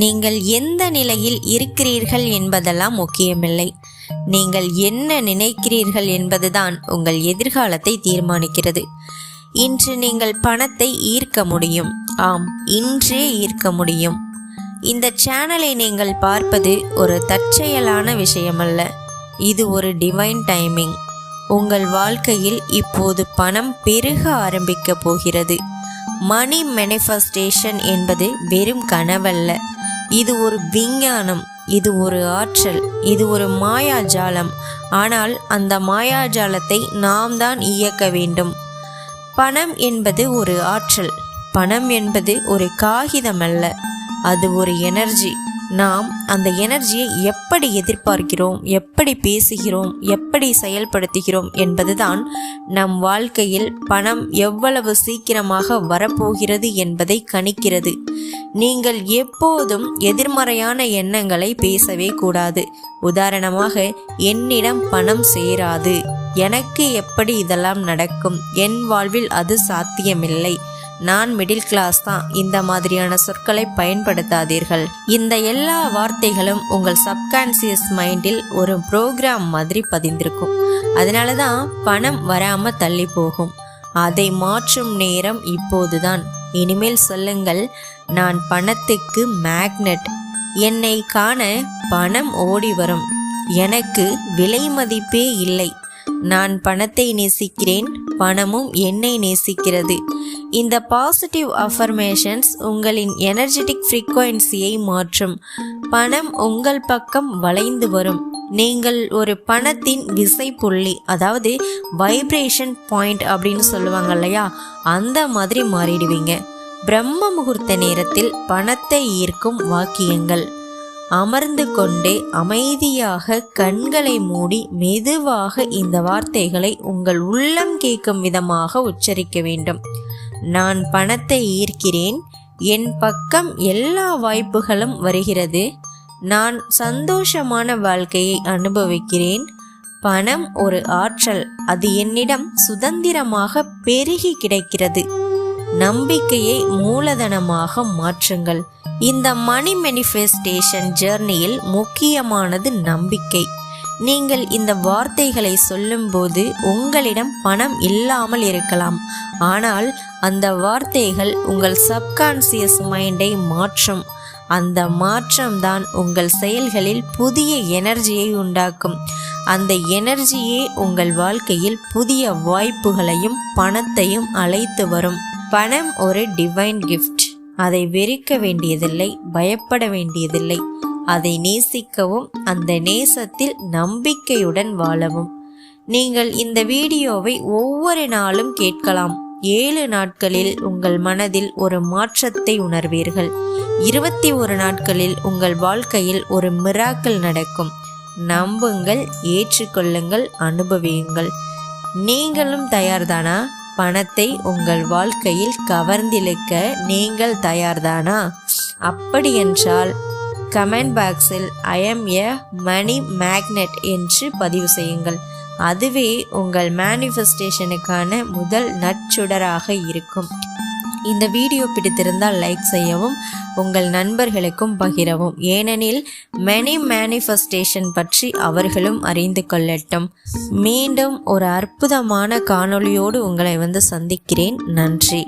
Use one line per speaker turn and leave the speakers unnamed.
நீங்கள் எந்த நிலையில் இருக்கிறீர்கள் என்பதெல்லாம் முக்கியமில்லை. நீங்கள் என்ன நினைக்கிறீர்கள் என்பதுதான் உங்கள் எதிர்காலத்தை தீர்மானிக்கிறது. இன்று நீங்கள் பணத்தை ஈர்க்க முடியும். ஆம் இன்றே ஈர்க்க முடியும். இந்த சேனலை நீங்கள் பார்ப்பது ஒரு தற்செயலான விஷயமல்ல. இது ஒரு டிவைன் டைமிங் உங்கள் வாழ்க்கையில் இப்போது பணம் பெருக ஆரம்பிக்க போகிறது. மணி மேனிஃபெஸ்டேஷன் என்பது வெறும் கனவல்ல. இது ஒரு விஞ்ஞானம் இது ஒரு ஆற்றல் இது ஒரு மாயாஜாலம். ஆனால் அந்த மாயாஜாலத்தை நாம் தான் இயக்க வேண்டும். பணம் என்பது ஒரு ஆற்றல் பணம் என்பது ஒரு காகிதம் அல்ல அது ஒரு எனர்ஜி. நாம் அந்த எனர்ஜியை எப்படி எதிர்பார்க்கிறோம் எப்படி பேசுகிறோம் எப்படி செயல்படுத்துகிறோம் என்பதுதான் நம் வாழ்க்கையில் பணம் எவ்வளவு சீக்கிரமாக வரப்போகிறது என்பதை கணிக்கிறது. நீங்கள் எப்போதும் எதிர்மறையான எண்ணங்களை பேசவே கூடாது. உதாரணமாக என்னிடம் பணம் சேராது. எனக்கு எப்படி இதெல்லாம் நடக்கும்? என் வாழ்வில் அது சாத்தியமில்லை. நான் மிடில் கிளாஸ் தான். இந்த மாதிரியான சொற்களை பயன்படுத்தாதீர்கள். இந்த எல்லா வார்த்தைகளும் உங்கள் சப்கான்சியஸ் மைண்டில் ஒரு ப்ரோக்ராம் மாதிரி பதிந்திருக்கும். அதனால தான் பணம் வராம தள்ளி போகும். அதை மாற்றும் நேரம் இப்போதுதான். இனிமேல் சொல்லுங்கள் நான் பணத்துக்கு மேக்னெட் என்னை காண பணம் ஓடி வரும். எனக்கு விலை மதிப்பே இல்லை. நான் பணத்தை நேசிக்கிறேன் பணமும் என்னை நேசிக்கிறது. இந்த பாசிட்டிவ் அஃபர்மேஷன்ஸ் உங்களின் எனர்ஜெட்டிக் ஃப்ரீக்வன்சியை மாற்றும். பணம் உங்கள் பக்கம் வளைந்து வரும். நீங்கள் ஒரு பணத்தின் விசை புள்ளி அதாவது வைப்ரேஷன் பாயிண்ட் அப்படின்னு சொல்லுவாங்க இல்லையா? அந்த மாதிரி மாறிடுவீங்க. பிரம்ம முகூர்த்த நேரத்தில் பணத்தை ஈர்க்கும் வாக்கியங்கள். அமர்ந்து கொண்டே அமைதியாக கண்களை மூடி மெதுவாக இந்த வார்த்தைகளை உங்கள் உள்ளம் கேட்கும் விதமாக உச்சரிக்க வேண்டும். நான் பணத்தை ஈர்க்கிறேன். என் பக்கம் எல்லா வாய்ப்புகளும் வருகிறது. நான் சந்தோஷமான வாழ்க்கையை அனுபவிக்கிறேன். பணம் ஒரு ஆற்றல். அது என்னிடம் சுதந்திரமாக பெருகி கிடைக்கிறது. நம்பிக்கையை மூலதனமாக மாற்றுங்கள். இந்த மணி மேனிஃபெஸ்டேஷன் ஜேர்னியில் முக்கியமானது நம்பிக்கை. நீங்கள் இந்த வார்த்தைகளை சொல்லும்போது உங்களிடம் பணம் இல்லாமல் இருக்கலாம். ஆனால் அந்த வார்த்தைகள் உங்கள் சப்கான்சியஸ் மைண்டை மாற்றும். அந்த மாற்றம்தான் உங்கள் செயல்களில் புதிய எனர்ஜியை உண்டாக்கும். அந்த எனர்ஜியே உங்கள் வாழ்க்கையில் புதிய வாய்ப்புகளையும் பணத்தையும் அழைத்து வரும். பணம் ஒரு டிவைன் கிஃப்ட் அதை வெறுக்க வேண்டியதில்லை பயப்பட வேண்டியதில்லை. அதை நேசிக்கவும் அந்த நேசத்தில் நம்பிக்கையுடன் வாழவும். நீங்கள் இந்த வீடியோவை ஒவ்வொரு நாளும் கேட்கலாம். ஏழு நாட்களில் உங்கள் மனதில் ஒரு மாற்றத்தை உணர்வீர்கள். இருபத்தி ஒரு நாட்களில் உங்கள் வாழ்க்கையில் ஒரு மிராக்கள் நடக்கும். நம்புங்கள் ஏற்றுக்கொள்ளுங்கள் அனுபவியுங்கள். நீங்களும் தயார்தானா? பணத்தை உங்கள் வாழ்க்கையில் கவர்ந்திழுக்க நீங்கள் தயார்தானா? அப்படியென்றால் கமெண்ட் பாக்ஸில் I am a money magnet என்று பதிவு செய்யுங்கள். அதுவே உங்கள் மேனிஃபெஸ்டேஷனுக்கான முதல் நற்சுடராக இருக்கும். இந்த வீடியோ பிடித்திருந்தால் லைக் செய்யவும் உங்கள் நண்பர்களுக்கும் பகிரவும். ஏனெனில் மெனி மேனிஃபெஸ்டேஷன் பற்றி அவர்களும் அறிந்து கொள்ளட்டும். மீண்டும் ஒரு அற்புதமான காணொளியோடு உங்களை வந்து சந்திக்கிறேன். நன்றி.